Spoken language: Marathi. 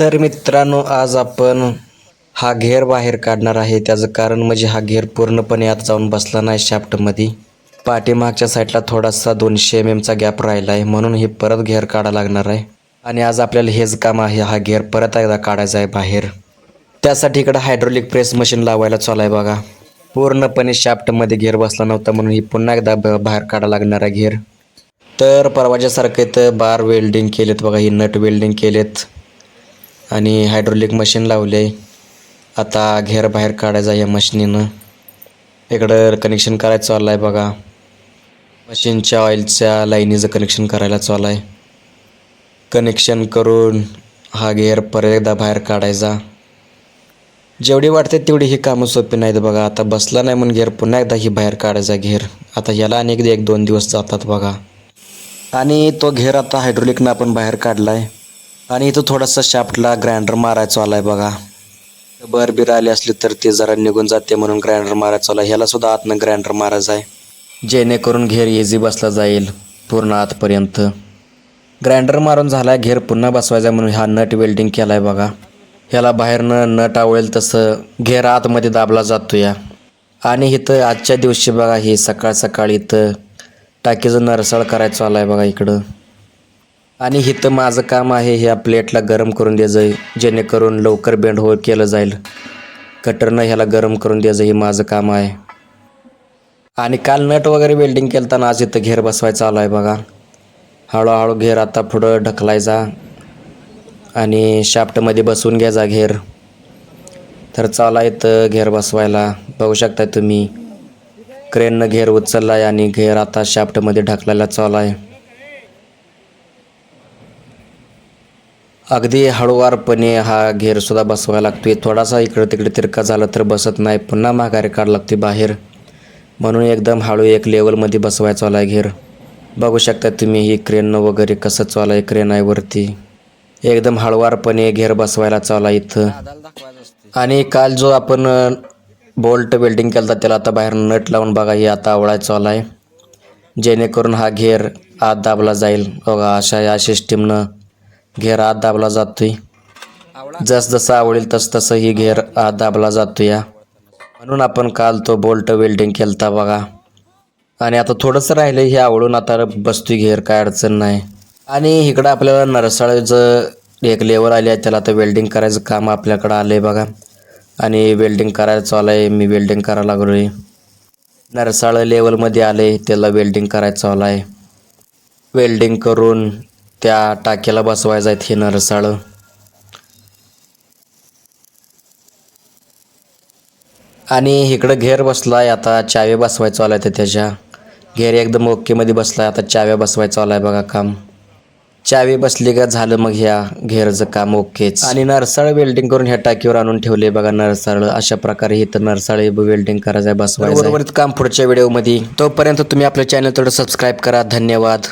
तर मित्रांनो आज आपण हा घेर बाहेर काढणार आहे. त्याचं कारण म्हणजे हा घेर पूर्णपणे आत जाऊन बसला नाही शाफ्टमध्ये. पाठीमागच्या साईडला थोडासा दोनशे एम एमचा गॅप राहिला आहे म्हणून हे परत घेर काढा लागणार आहे. आणि आज आपल्याला हेच काम आहे हा घेर परत एकदा काढायचा आहे बाहेर. त्यासाठी इकडं हायड्रोलिक प्रेस मशीन लावायला चालू आहे बघा. पूर्णपणे शाफ्टमध्ये घेर बसला नव्हता म्हणून ही पुन्हा एकदा ब- बाहेर काढा लागणार आहे घेर. तर परवाच्यासारखं इथं बार वेल्डिंग केलेत बघा ही नट वेल्डिंग केलेत. आणि हायड्रोलिक मशीन लावले. आता घेर बाहेर काढायचा या मशिनीनं इकडं कनेक्शन करायचं चाललं आहे बघा. मशीनच्या ऑइलच्या लाईनीचं कनेक्शन करायला चालू आहे. कनेक्शन करून हा घेर परत एकदा बाहेर काढायचा. जेवढी वाटते तेवढी ही कामं सोपी नाहीत बघा. आता बसला नाही म्हणून घेर पुन्हा एकदा ही बाहेर काढायचा घेर. आता याला अनेक एक दोन दिवस जातात बघा. आणि तो घेर आता हायड्रोलिकनं आपण बाहेर काढला आहे आणि इथं थोडासा शाफ्टला ग्राइंडर मारायचा आला आहे बघा. बर बिर आली असली तर ते जरा निघून जाते म्हणून ग्राइंडर मारायचा आला ह्याला सुद्धा आतनं ग्राइंडर मारायचा आहे. जेणेकरून घेर इझी बसला जाईल पूर्ण आतपर्यंत. ग्राइंडर मारून झाला आहे घेर पुन्हा बसवायचा म्हणून हा नट वेल्डिंग केला आहे बघा. ह्याला बाहेरनं नट आवळेल तसं घेर आतमध्ये दाबला जातो या आणि इथं आजच्या दिवशी बघा हे सकाळ सकाळी इथं टाकीचं नरसाळ करायचं आलं आहे बघा इकडं. आणि इथं माझं काम आहे ह्या प्लेटला गरम करून द्यायचं जेणेकरून लवकर बेंड हो केलं जाईल. कटरनं ह्याला गरम करून द्यायचं हे माझं काम आहे. आणि काल नट वगैरे वेल्डिंग केलं आज इथं घेर बसवायचं आलो आहे बघा. हळूहळू घेर आता पुढं ढकलायचा आणि शाफ्टमध्ये बसवून घ्यायचा घेर. तर चाला इथं घेर बसवायला. बघू शकता तुम्ही. क्रेननं घेर उचलला आहे आणि घेर आता शाफ्टमध्ये ढकलायला चालू आहे. अगदी हळूवारपणे हा घेरसुद्धा बसवायला लागतोय. थोडासा इकडं तिकडे तिरका झाला तर बसत नाही. पुन्हा माघारी काढ लागते बाहेर. म्हणून एकदम हळू एक लेवलमध्ये बसवायचा आला आहे घेर. बघू शकता तुम्ही ही क्रेननं वगैरे कसं चालू आहे क्रेन आहे वरती एकदम हळवारपणे घेर बसवायला चालला आहे इथं. आणि काल जो आपण बोल्ट वेल्डिंग केला त्याला आता बाहेर नट लावून बघा हे आता आवळायचं चालू आहे जेणेकरून हा घेर आत दाबला जाईल. बघा अशा या सिस्टीमनं घेर आत दाबला जातोय. जस जसं आवडेल तस तसं ही घेर आत दाबला जातो या म्हणून आपण काल तो बोल्ट वेल्डिंग केलता बघा. आणि आता थोडंसं राहिलं हे आवडून आता बसतोय घेर काय अडचण नाही. आणि इकडं आपल्याला नरसाळचं एक लेवर आली आहे त्याला आता वेल्डिंग करायचं काम आपल्याकडं आलं आहे बघा. आणि वेल्डिंग करायचं चालू आहे मी वेल्डिंग करायला लागलो आहे नरसाळ लेवलमध्ये आले त्याला वेल्डिंग करायचं चालू आहे. वेल्डिंग करून त्या टाक्याला बसवायचं आहेत हे नरसाळ. आणि इकडं घेर बसलाय आता चाव्या बसवायचं आलाय तर त्याच्या. घेर एकदम ओकेमध्ये बसलाय आता चाव्या बसवायचं आलाय बघा काम. चावी बसली का झालं मग ह्या घेरचं काम ओकेच. आणि नरसाळ वेल्डिंग करून ह्या टाकीवर आणून ठेवले बघा नरसाळ. अशा प्रकारे इथं नरसाळ वेल्डिंग करायचं आहे बसवायचं काम पुढच्या व्हिडिओमध्ये तोपर्यंत तुम्ही आपल्या चॅनल थोडं सबस्क्राईब करा. धन्यवाद.